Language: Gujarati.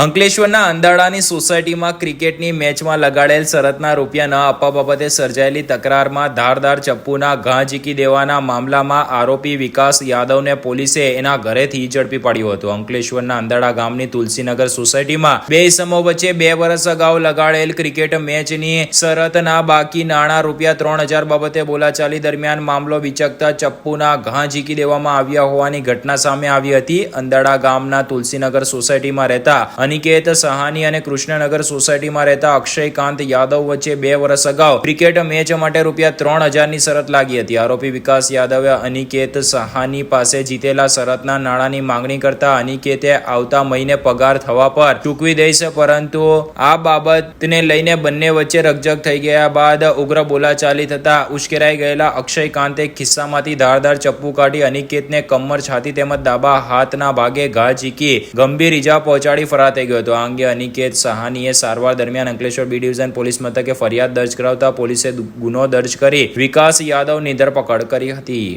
અંકલેશ્વરના અંધાડાની સોસાયટીમાં ક્રિકેટની મેચમાં લગાડેલ શરતના રૂપિયા ન આપવા બાબતે સર્જાયેલી તકરારમાં ધારદાર ચપ્પુના ઘા ઝીકી દેવાના મામલામાં આરોપી વિકાસ યાદવને પોલીસે એના ઘરેથી ઝડપી પાડ્યો હતો. અંકલેશ્વરના અંધાડા ગામની તુલસીનગર સોસાયટીમાં બે સમૂહ વચ્ચે બે વર્ષ અગાઉ લગાડેલ ક્રિકેટ મેચની શરતના બાકી નાણાં રૂપિયા ત્રણ હજાર બાબતે બોલાચાલી દરમિયાન મામલો વિચકતા ચપ્પુના ઘા ઝીકી દેવામાં આવ્યા હોવાની ઘટના સામે આવી હતી. અંદાડા ગામના તુલસીનગર સોસાયટીમાં રહેતા અનિકેત સહાની અને કૃષ્ણનગર સોસાયટીમાં રહેતા અક્ષયકાંત યાદવ વચ્ચે બે વર્ષ અગાઉ ક્રિકેટ મેચ માટે રૂપિયા ત્રણ હજારની શરત લાગી હતી. આરોપી વિકાસ યાદવે અનિકેત સહાની પાસે જીતેલા શરતના નાણાંની માંગણી કરતા અનિકેતે આવતા મહિને પગાર થવા પર ચૂકવી દઈશ, પરંતુ આ બાબતને લઈને બંને વચ્ચે રકઝક થઈ ગયા બાદ ઉગ્ર બોલાચાલી થતા ઉશ્કેરાઈ ગયેલા અક્ષયકાંતે ખિસ્સામાંથી ધારદાર ચપ્પુ કાઢી અનિકેતને કમર છાતી તેમજ ડાબા હાથના ભાગે ઘા ઝીકી ગંભીર ઈજા પહોંચાડી ફરાર થઈ ગયો હતો. આ અંગે અનિકેત સહાનીએ સારવાર દરમિયાન અંકલેશ્વર બી ડિવિઝન પોલીસ મથકે ફરિયાદ દર્જ કરાવતા પોલીસે ગુનો દર્જ કરી વિકાસ યાદવની ધરપકડ કરી હતી.